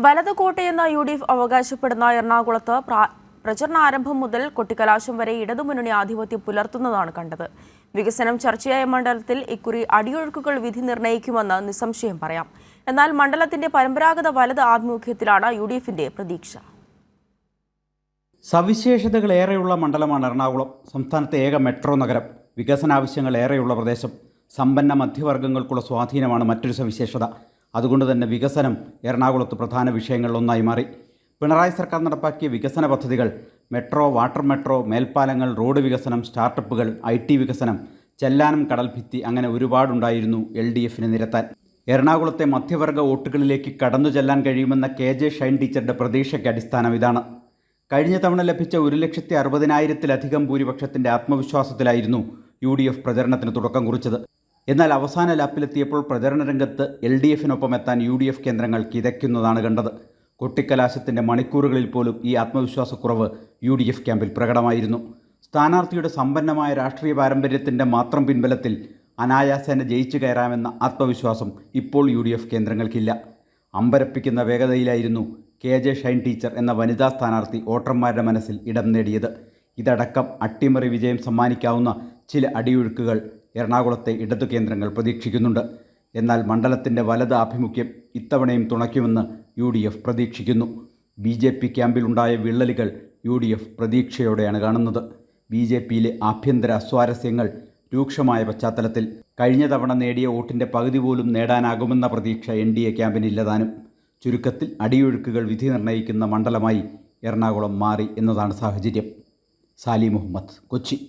വലത് കോട്ടയെന്ന് U D F അവകാശപ്പെടുന്ന എറണാകുളത്ത് പ്രചരണ ആരംഭം മുതൽ കൊട്ടിക്കലാശം വരെ ഇടതുമുന്നണി ആധിപത്യം പുലർത്തുന്നതാണ് കണ്ടത്. വികസനം ചർച്ചയായ മണ്ഡലത്തിൽ ഇക്കുറി അടിയൊഴുക്കുകൾ വിധി നിർണയിക്കുമെന്ന് നിസ്സംശയം പറയാം. എന്നാൽ മണ്ഡലത്തിന്റെ പരമ്പരാഗത വലത് ആഭിമുഖ്യത്തിലാണ് യു ഡി എഫിന്റെ പ്രതീക്ഷ. സവിശേഷതകളേറെയുള്ള മണ്ഡലമാണ് എറണാകുളം. സംസ്ഥാനത്തെ ഏക മെട്രോ നഗരം. വികസനാവശ്യങ്ങൾ ഏറെയുള്ള പ്രദേശം. സമ്പന്ന മധ്യവർഗങ്ങൾക്കുള്ള സ്വാധീനമാണ് മറ്റൊരു സവിശേഷത. അതുകൊണ്ട് തന്നെ വികസനം എറണാകുളത്ത് പ്രധാന വിഷയങ്ങളിലൊന്നായി മാറി. പിണറായി സർക്കാർ നടപ്പാക്കിയ വികസന പദ്ധതികൾ മെട്രോ വാട്ടർ മെട്രോ മേൽപ്പാലങ്ങൾ റോഡ് വികസനം സ്റ്റാർട്ടപ്പുകൾ ഐ ടി വികസനം ചെല്ലാനം കടൽഭിത്തി അങ്ങനെ ഒരുപാടുണ്ടായിരുന്നു എൽ ഡി എഫിന് നിരത്താൻ. എറണാകുളത്തെ മധ്യവർഗ വോട്ടുകളിലേക്ക് കടന്നു ചെല്ലാൻ കഴിയുമെന്ന കെ ജെ ഷൈൻ ടീച്ചറുടെ പ്രതീക്ഷയ്ക്ക് അടിസ്ഥാനം ഇതാണ്. കഴിഞ്ഞ തവണ ലഭിച്ച ഒരു ലക്ഷത്തി അറുപതിനായിരത്തിലധികം ഭൂരിപക്ഷത്തിന്റെ ആത്മവിശ്വാസത്തിലായിരുന്നു യു ഡി എഫ് പ്രചരണത്തിന് തുടക്കം കുറിച്ചത്. എന്നാൽ അവസാന ലാപ്പിലെത്തിയപ്പോൾ പ്രചരണ രംഗത്ത് എൽ ഡി എഫിനൊപ്പം എത്താൻ യു ഡി എഫ് കേന്ദ്രങ്ങൾ കിതയ്ക്കുന്നതാണ് കണ്ടത്. കൊട്ടിക്കലാശത്തിന്റെ മണിക്കൂറുകളിൽ പോലും ഈ ആത്മവിശ്വാസക്കുറവ് യു ഡി എഫ് ക്യാമ്പിൽ പ്രകടമായിരുന്നു. സ്ഥാനാർത്ഥിയുടെ സമ്പന്നമായ രാഷ്ട്രീയ പാരമ്പര്യത്തിന്റെ മാത്രം പിൻബലത്തിൽ അനായാസേന ജയിച്ചു കയറാമെന്ന ആത്മവിശ്വാസം ഇപ്പോൾ യു ഡി എഫ് കേന്ദ്രങ്ങൾക്കില്ല. അമ്പരപ്പിക്കുന്ന വേഗതയിലായിരുന്നു കെ ജെ ഷൈൻ ടീച്ചർ എന്ന വനിതാ സ്ഥാനാർത്ഥി വോട്ടർമാരുടെ മനസ്സിൽ ഇടം നേടിയത്. ഇതടക്കം അട്ടിമറി വിജയം സമ്മാനിക്കാവുന്ന ചില അടിയൊഴുക്കുകൾ എറണാകുളത്തെ ഇടതു കേന്ദ്രങ്ങൾ പ്രതീക്ഷിക്കുന്നുണ്ട്. എന്നാൽ മണ്ഡലത്തിന്റെ വലത് ആഭിമുഖ്യം ഇത്തവണയും തുണയ്ക്കുമെന്ന് യു ഡി എഫ് പ്രതീക്ഷിക്കുന്നു. ബി ജെ പി ക്യാമ്പിലുണ്ടായ വിള്ളലുകൾ യു ഡി എഫ് പ്രതീക്ഷയോടെയാണ് കാണുന്നത്. ബി ജെ പിയിലെ ആഭ്യന്തര അസ്വാരസ്യങ്ങൾ രൂക്ഷമായ പശ്ചാത്തലത്തിൽ കഴിഞ്ഞ തവണ നേടിയ വോട്ടിന്റെ പകുതി പോലും നേടാനാകുമെന്ന പ്രതീക്ഷ എൻ ഡി എ ക്യാമ്പിനില്ലതാനും. ചുരുക്കത്തിൽ അടിയൊഴുക്കുകൾ വിധി നിർണയിക്കുന്ന മണ്ഡലമായി എറണാകുളം മാറി എന്നതാണ് സാഹചര്യം. സാലി മുഹമ്മദ് കൊച്ചി.